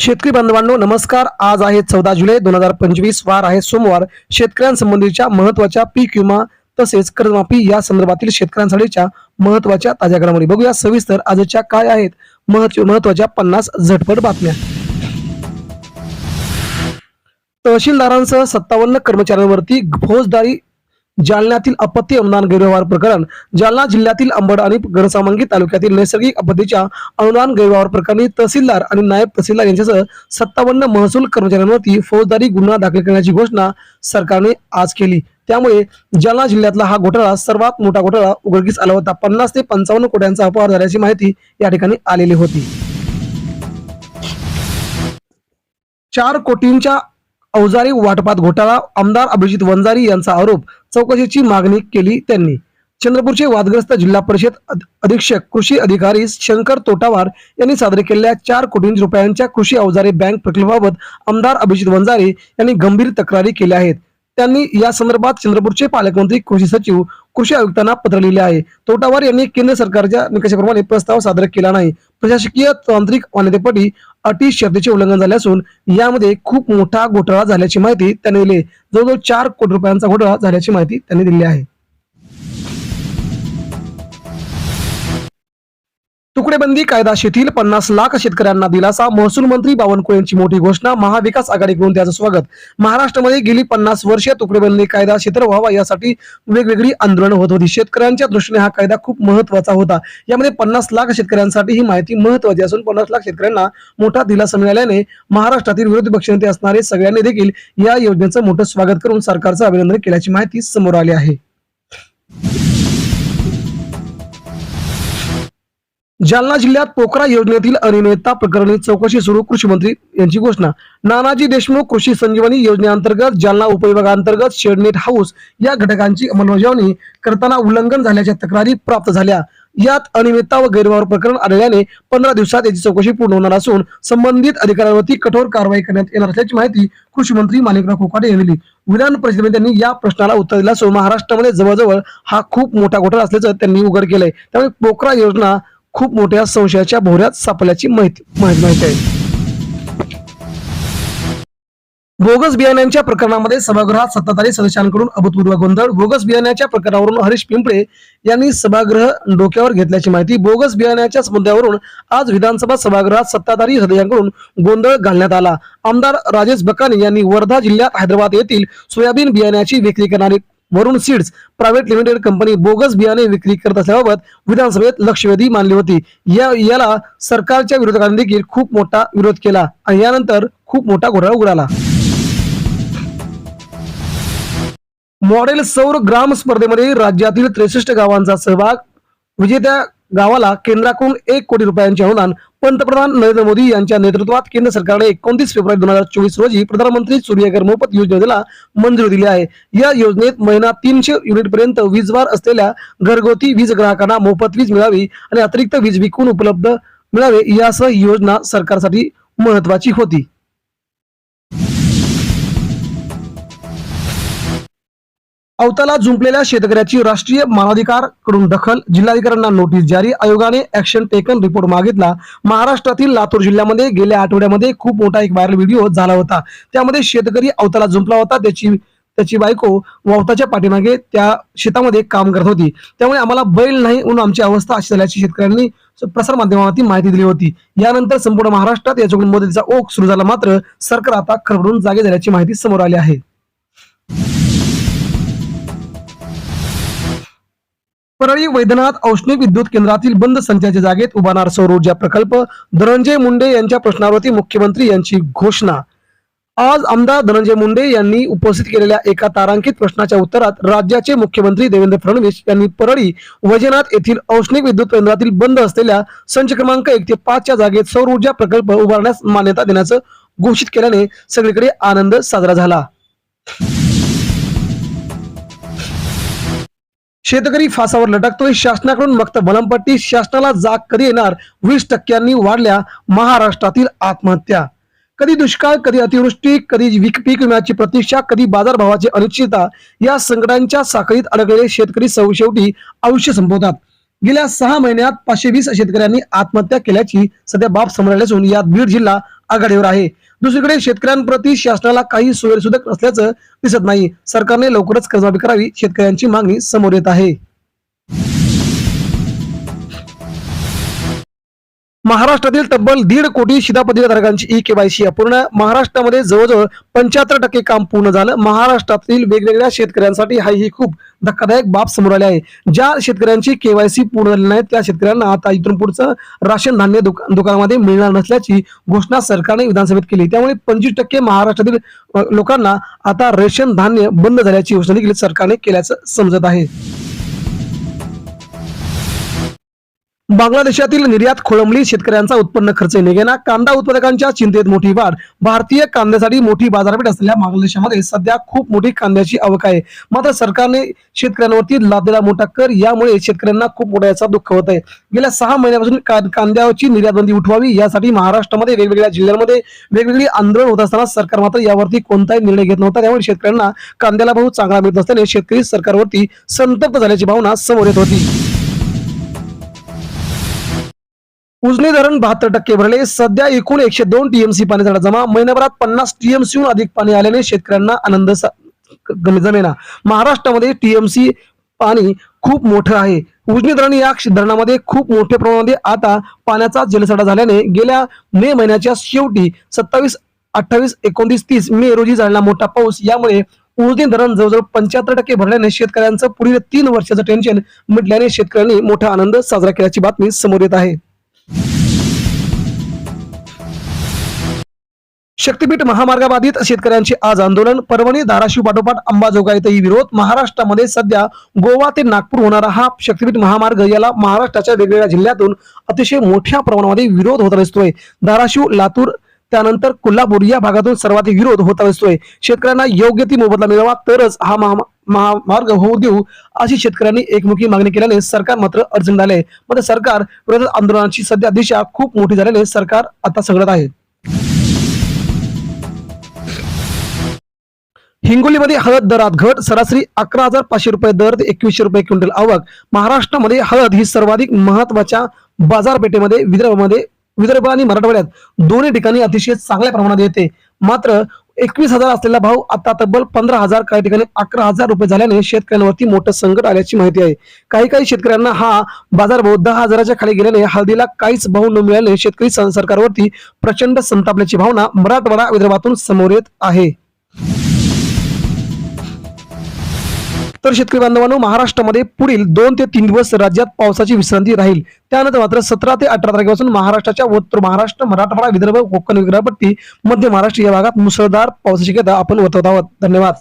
शेतकरी बांधवांनो नमस्कार. आज आहे चौदा जुलै दोन हजार पंचवीस. वार आहे सोमवार. शेतकऱ्यांसंबंधीच्या महत्त्वाच्या पीक विमा तसेच कर्जमाफी या संदर्भातील शेतकऱ्यांसाठीच्या महत्त्वाच्या ताज्या घडामोडी. बघूया सविस्तर आजच्या काय आहेत महत्त्वाच्या पन्नास झटपट बातम्या. तहसीलदारांसह सत्तावन्न कर्मचाऱ्यांवरती फौजदारी जालन्यातील आपत्ती अनुदान गैरव्यवहार प्रकरण जालना जिल्ह्यातील अंबड आणि घनसावंगी तालुक्यातील नैसर्गिक आपत्तीच्या अनुदान गैरव्यवहार प्रकरणी तहसीलदार आणि नायब तहसीलदार यांच्यासह सत्तावन्न महसूल कर्मचाऱ्यांवरती फौजदारी गुन्हा दाखल करण्याची घोषणा सरकारने आज केली. त्यामुळे जालना जिल्ह्यातला हा घोटाळा सर्वात मोठा घोटाळा उघडकीस आला होता. पन्नास ते पंचावन्न कोट्यांचा अपहार झाल्याची माहिती या ठिकाणी आलेली होती. चार कोटींच्या अवजारी वाटपात घोटाळा आमदार अभिजित वंजारी यांचा आरोप चौकशीची मागणी केली त्यांनी. चंद्रपूरचे वादग्रस्त जिल्हा परिषद अधीक्षक कृषी अधिकारी शंकर तोटावार यांनी सादर केलेल्या चार कोटी रुपयांच्या कृषी अवजारे बँक प्रकल्पाबाबत आमदार अभिजित वंजारे यांनी गंभीर तक्रारी केल्या आहेत. त्यांनी या संदर्भात चंद्रपूरचे पालकमंत्री कृषी सचिव कृषी आयुक्तांना पत्र लिहिले आहे. तोटावार यांनी केंद्र सरकारच्या निकषाप्रमाणे प्रस्ताव सादर केला नाही. प्रशासकीय तांत्रिक मान्यतेपटी अटी शर्तीचे उल्लंघन झाले असून यामध्ये खूप मोठा घोटाळा झाल्याची माहिती त्यांनी दिली जवळजवळ चार कोटी रुपयांचा घोटाळा झाल्याची माहिती त्यांनी दिली आहे. तुकडेबंदी कायदा शिथिल पन्नास लाख शेतकऱ्यांना दिलासा महसूल मंत्री बावनकुळे यांची मोठी घोषणा महाविकास आघाडीकडून त्याचं स्वागत. महाराष्ट्रामध्ये गेली पन्नास वर्ष तुकडेबंदी कायदा शिथिल व्हावा यासाठी वेगवेगळी आंदोलनं होत होती. शेतकऱ्यांच्या दृष्टीने हा कायदा खूप महत्त्वाचा होता. यामध्ये पन्नास लाख शेतकऱ्यांसाठी ही माहिती महत्वाची असून पन्नास लाख शेतकऱ्यांना मोठा दिलासा मिळाल्याने महाराष्ट्रातील विरोधी पक्षनेते असणारे सगळ्यांनी देखील या योजनेचं मोठं स्वागत करून सरकारचं अभिनंदन केल्याची माहिती समोर आली आहे. जालना जिल्ह्यात पोखरा योजनेतील अनियमितता प्रकरणी चौकशी सुरू कृषी मंत्री यांची घोषणा. नानाजी देशमुख कृषी संजीवनी योजनेअंतर्गत जालना उपविभागांतर्गत शेडनेट हाऊस या घटकांची अंमलबजावणी करताना उल्लंघन झाल्याच्या तक्रारी प्राप्त झाल्या. यात अनियमितता व गैरव्यवहार प्रकरण आढळल्याने पंधरा दिवसात याची चौकशी पूर्ण होणार असून संबंधित अधिकाऱ्यांवरती कठोर कारवाई करण्यात येणार असल्याची माहिती कृषी मंत्री माणिकराव कोकाटे यांनी दिली. विधान परिषदेमध्ये त्यांनी या प्रश्नाला उत्तर दिलं असून महाराष्ट्रामध्ये जवळजवळ हा खूप मोठा घोटाळा असल्याचं त्यांनी उघड केलंय. त्यामुळे पोखरा योजना खूप मोठ्या संशयाच्या भोऱ्यात सापडल्याची माहिती माहिती आहे बोगस बियाण्यांच्या प्रकरणामध्ये सभागृहात सत्ताधारी सदस्यांकडून अभूतपूर्व गोंधळ. बोगस बियाण्याच्या प्रकरणावरून हरीश पिंपळे यांनी सभागृह डोक्यावर घेतल्याची माहिती. बोगस बियाण्याच्या मुद्द्यावरून आज विधानसभा सभागृहात सत्ताधारी सदस्यांकडून गोंधळ घालण्यात आला. आमदार राजेश बकानी यांनी वर्धा जिल्ह्यात हैदराबाद येथील सोयाबीन बियाण्याची विक्री करणारी Varun seeds private limited company bogus बियाणे विक्री करत असल्याबाबत विधानसभेत लक्षवेधी मानली होती. या याला सरकारच्या विरोधकांनी देखील खूप मोठा विरोध केला आणि यानंतर खूप मोठा घोटाळा उडाला. मॉडेल सौर ग्राम स्पर्धेमध्ये राज्यातील त्रेसष्ट गावांचा सहभाग विजेत्या गावाला केंद्राकडून एक कोटी रुपयांचे अनुदान पंतप्रधान नरेंद्र मोदी यांच्या नेतृत्वात केंद्र सरकारने एकोणतीस फेब्रुवारी दोन हजार चोवीस रोजी प्रधानमंत्री सूर्यघर मोफत योजनेला मंजुरी दिली आहे. या योजनेत महिना तीनशे युनिट पर्यंत वीजवार असलेल्या घरगुती वीज ग्राहकांना मोफत वीज मिळावी आणि अतिरिक्त वीज विकून उपलब्ध मिळावे यासह योजना सरकारसाठी महत्वाची होती. अवताला जुंपलेल्या शेतकऱ्याची राष्ट्रीय मानवाधिकारकडून दखल. जिल्हाधिकाऱ्यांना नोटीस जारी. आयोगाने ऍक्शन टेकन रिपोर्ट मागितला. महाराष्ट्रातील लातूर जिल्ह्यामध्ये गेल्या आठवड्यामध्ये खूप मोठा एक व्हायरल व्हिडिओ झाला होता. त्यामध्ये शेतकरी अवताला जुंपला होता. त्याची त्याची बायको वावताच्या पाठीमागे त्या शेतामध्ये काम करत होती. त्यामुळे आम्हाला बैल नाही म्हणून आमची अवस्था अशी झाल्याची शेतकऱ्यांनी प्रसार माध्यमावरती माहिती दिली होती. यानंतर संपूर्ण महाराष्ट्रात याच्याकडून मदतीचा ओघ सुरू झाला मात्र सरकार आता खरबडून जागे झाल्याची माहिती समोर आली आहे. परळी वैद्यनाथ औष्णिक विद्युत केंद्रातील बंद संचाच्या जागेत उभारणार सौर ऊर्जा प्रकल्प. धनंजय मुंडे यांच्या प्रश्नावरती मुख्यमंत्री यांची घोषणा. आज आमदार धनंजय मुंडे यांनी उपस्थित केलेल्या एका तारांकित प्रश्नाच्या उत्तरात राज्याचे मुख्यमंत्री देवेंद्र फडणवीस यांनी परळी वैजनाथ येथील औष्णिक विद्युत केंद्रातील बंद असलेल्या संच क्रमांक एक ते पाचच्या जागेत सौर ऊर्जा प्रकल्प उभारण्यास मान्यता देण्याचं घोषित केल्याने सगळीकडे आनंद साजरा झाला. शेतकरी फासावर लटकतोय. शासनाकडून मक्त बलमपट्टी. शासनाला जाग कधी येणार? वीस टक्क्यांनी वाढल्या महाराष्ट्रातील आत्महत्या. कधी दुष्काळ कधी अतिवृष्टी कधी विक- पीक विम्याची प्रतीक्षा कधी बाजारभावाची अनिश्चितता या संकटांच्या साखळीत अडकलेले शेतकरी सौ शेवटी आयुष्य संपवतात. गेल्या सहा महिन्यात पाचशे वीस शेतकऱ्यांनी आत्महत्या केल्याची सध्या बाब समोर असून यात बीड जिल्हा आघाडीवर आहे. दुसरीकडे शेतकऱ्यांप्रती शासनाला काही सोयीसुद्धा असल्याचं दिसत नाही. सरकारने लवकरच कर्जमाफी करावी शेतकऱ्यांची मागणी समोर येत आहे. महाराष्ट्रातील तब्बल दीड कोटी शिधापत्रिकाधारकांची ई केवायसी अपूर्ण. महाराष्ट्रामध्ये जवळजवळ पंच्याहत्तर टक्के काम पूर्ण झालं. महाराष्ट्रातील वेगवेगळ्या शेतकऱ्यांसाठी हा ही खूप धक्कादायक बाब समोर आली आहे. ज्या शेतकऱ्यांची केवायसी पूर्ण झाली नाही त्या शेतकऱ्यांना आता इथून पुढचं राशन धान्य दुका- दुकानामध्ये मिळणार नसल्याची घोषणा सरकारने विधानसभेत केली. त्यामुळे पंचवीस टक्के महाराष्ट्रातील लोकांना आता रेशन धान्य बंद झाल्याची घोषणा देखील सरकारने केल्याचं समजत आहे. बांगलादेशातील निर्यात खोळंबली. शेतकऱ्यांचा उत्पन्न खर्च निघेना. कांदा उत्पादकांच्या चिंतेत मोठी वाढ. भारतीय कांद्यासाठी मोठी बाजारपेठ असलेल्या बांगलादेशामध्ये सध्या खूप मोठी कांद्याची आवक आहे. मात्र सरकारने शेतकऱ्यांवरती लादलेला मोठा कर यामुळे शेतकऱ्यांना खूप मोठा याचा दुःख होत आहे. गेल्या सहा महिन्यापासून का- कांद्याची निर्यात बंदी उठवावी यासाठी महाराष्ट्रामध्ये वेगवेगळ्या जिल्ह्यांमध्ये वेगवेगळी आंदोलन होत असताना सरकार मात्र यावरती कोणताही निर्णय घेत नव्हता. त्यामुळे शेतकऱ्यांना कांद्याला भाव चांगला मिळत नसल्याने शेतकरी सरकारवरती संतप्त झाल्याची भावना समोर येत होती. उजनी धरण बहात्तर टक्के भरले. सध्या एकूण एकशे दोन टीएमसी पाणी साठा जमा महिन्याभरात पन्नास टीएमसीहून अधिक पाणी आल्याने शेतकऱ्यांना आनंद सा- जमेना. महाराष्ट्रामध्ये टीएमसी पाणी खूप मोठं आहे. उजनी धरण या धरणामध्ये खूप मोठ्या प्रमाणामध्ये आता पाण्याचा जलसाठा झाल्याने गेल्या मे महिन्याच्या शेवटी सत्तावीस अठ्ठावीस एकोणतीस तीस मे रोजी झालेला मोठा पाऊस यामुळे उजनी धरण जवळजवळ पंच्याहत्तर टक्के भरल्याने शेतकऱ्यांचं पुढील तीन वर्षाचं टेन्शन मिटल्याने शेतकऱ्यांनी मोठा आनंद साजरा केल्याची बातमी समोर येत आहे. शक्तीपीठ महामार्गाबाधित शेतकऱ्यांचे आज आंदोलन. परभणी धाराशिव पाठोपाठ अंबाजोगाईतही विरोध. महाराष्ट्रामध्ये सध्या गोवा ते नागपूर होणारा हा शक्तीपीठ महामार्ग याला महाराष्ट्राच्या वेगवेगळ्या जिल्ह्यातून अतिशय मोठ्या प्रमाणामध्ये विरोध होत दिसतोय धाराशिव लातूर त्यानंतर कोल्हापूर या भागातून सर्वाधिक विरोध होता दिसतोय शेतकऱ्यांना योग्य ती मोबदला मिळावा तरच हा महा महामार्ग होऊ देऊ अशी शेतकऱ्यांनी एकमुखी मागणी केल्याने सरकार मात्र अडचण झाले मात्र सरकार विरोधात आंदोलनाची सध्या दिशा खूप मोठी झाल्याने सरकार आता सगळत आहे. हिंगोलीमध्ये हळद दरात घट सरासरी अकरा हजार पाचशे रुपये दर ते एकवीसशे रुपये क्विंटल आवक. महाराष्ट्रामध्ये हळद ही सर्वाधिक महत्त्वाच्या बाजारपेठेमध्ये विदर्भामध्ये विदर्भ आणि मराठवाड्यात दोन्ही ठिकाणी अतिशय चांगल्या प्रमाणात येते. मात्र एकवीस हजार असलेला भाव आता तब्बल पंधरा हजार काही ठिकाणी अकरा हजार रुपये झाल्याने शेतकऱ्यांवरती मोठं संकट आल्याची माहिती आहे. काही काही शेतकऱ्यांना हा बाजारभाव दहा हजाराच्या खाली गेल्याने हळदीला काहीच भाव न मिळाल्याने शेतकरी स- सरकारवरती प्रचंड संतापल्याची भावना मराठवाडा विदर्भातून समोर येत आहे. तर शेतकरी बांधवांनो महाराष्ट्रामध्ये पुढील दोन ते तीन दिवस राज्यात पावसाची विश्रांती राहील. त्यानंतर मात्र सतरा ते अठरा तारखेपासून महाराष्ट्राच्या उत्तर महाराष्ट्र मराठवाडा विदर्भ कोकण विग्रहपट्टी मध्य महाराष्ट्र या भागात मुसळधार पावसाची शक्यता आपण वर्तवत आहोत. धन्यवाद.